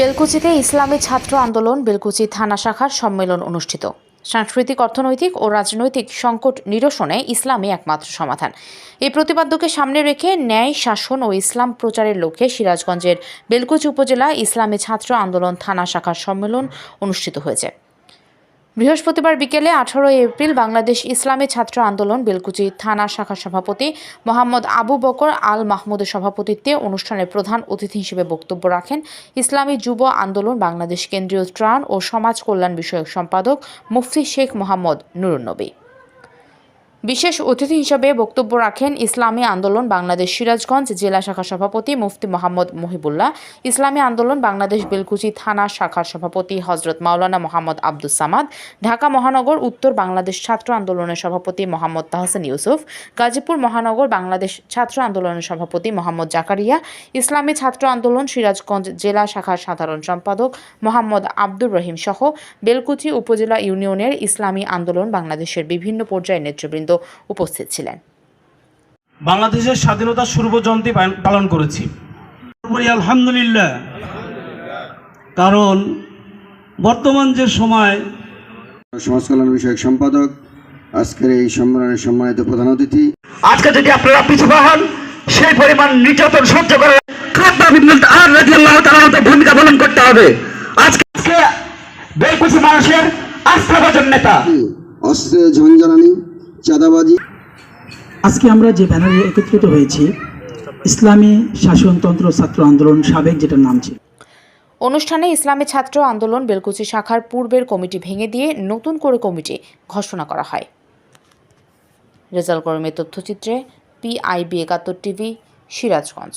বেলকুচিতে ইসলামী ছাত্র আন্দোলন বেলকুচি থানা শাখার সম্মেলন অনুষ্ঠিত। সাংস্কৃতিক, অর্থনৈতিক ও রাজনৈতিক সংকট নিরসনে ইসলামই একমাত্র সমাধান। এই প্রতিপাদ্যকে সামনে রেখে ন্যায়, শাসন ও ইসলাম প্রচারের লক্ষ্যে সিরাজগঞ্জের বেলকুচি উপজেলা ইসলামী ছাত্র আন্দোলন থানা শাখার সম্মেলন অনুষ্ঠিত হয়েছে। বৃহস্পতিবার বিকেলে আঠারোই এপ্রিল বাংলাদেশ ইসলামী ছাত্র আন্দোলন, বেলকুচি থানা শাখা সভাপতি মোহাম্মদ আবু বকর আল মাহমুদের সভাপতিত্বে অনুষ্ঠানে প্রধান অতিথি হিসেবে বক্তব্য রাখেন ইসলামী যুব আন্দোলন বাংলাদেশ কেন্দ্রীয় ত্রাণ ও সমাজ কল্যাণ বিষয়ক সম্পাদক মুফতি শেখ মোহাম্মদ নুরুন্নবী। বিশেষ অতিথি হিসেবে বক্তব্য রাখেন ইসলামী আন্দোলন বাংলাদেশ সিরাজগঞ্জ জেলা শাখা সভাপতি মুফতি মোহাম্মদ মহিবুল্লাহ, ইসলামী আন্দোলন বাংলাদেশ বেলকুচি থানা শাখার সভাপতি হজরত মাওলানা মোহাম্মদ আব্দুস সামাদ, ঢাকা মহানগর উত্তর বাংলাদেশ ছাত্র আন্দোলনের সভাপতি মোহাম্মদ তাহসেন ইউসুফ, গাজীপুর মহানগর বাংলাদেশ ছাত্র আন্দোলনের সভাপতি মোহাম্মদ জাকারিয়া, ইসলামী ছাত্র আন্দোলন সিরাজগঞ্জ জেলা শাখার সাধারণ সম্পাদক মোহাম্মদ আব্দুর রহিম সহ বেলকুচি উপজেলা ইউনিয়নের ইসলামী আন্দোলন বাংলাদেশের বিভিন্ন পর্যায়ের নেতৃবৃন্দ। উপস্থিত ছিলেন। বাংলাদেশের স্বাধীনতা পূর্বজয়ন্তী পালন- পালন করেছি। আলহামদুলিল্লাহ। কারণ বর্তমান যে সময় সমাজ কল্যাণ বিষয়ক সম্পাদক আজকের এই সম্মেলনের সম্মানিত প্রধান অতিথি। আজকে যদি আপনারা পিছু হন সেই পরিমাণ নির্যাতন সহ্য করে আর রাজিয়াল্লাহ তাআলার ভূমিকা পালন করতে হবে। আজকে বেলকুচি মানুষের আস্থাভাজন নেতা। অস্ত্রের ঝঞ্ঝানানি। চাঁদাবাজি। আজকে আমরা যে ব্যানারে একত্রিত হয়েছি ইসলামী শাসনতন্ত্র ছাত্র আন্দোলন সাবেক যেটার নাম ছিল। অনুষ্ঠানে ইসলামী ছাত্র আন্দোলন বেলকুচি শাখার পূর্বের কমিটি ভেঙে দিয়ে নতুন করে কমিটি ঘোষণা করা হয়। রেজাল কর্মের তথ্যচিত্রে পিআইবি একাত্তর টিভি সিরাজগঞ্জ।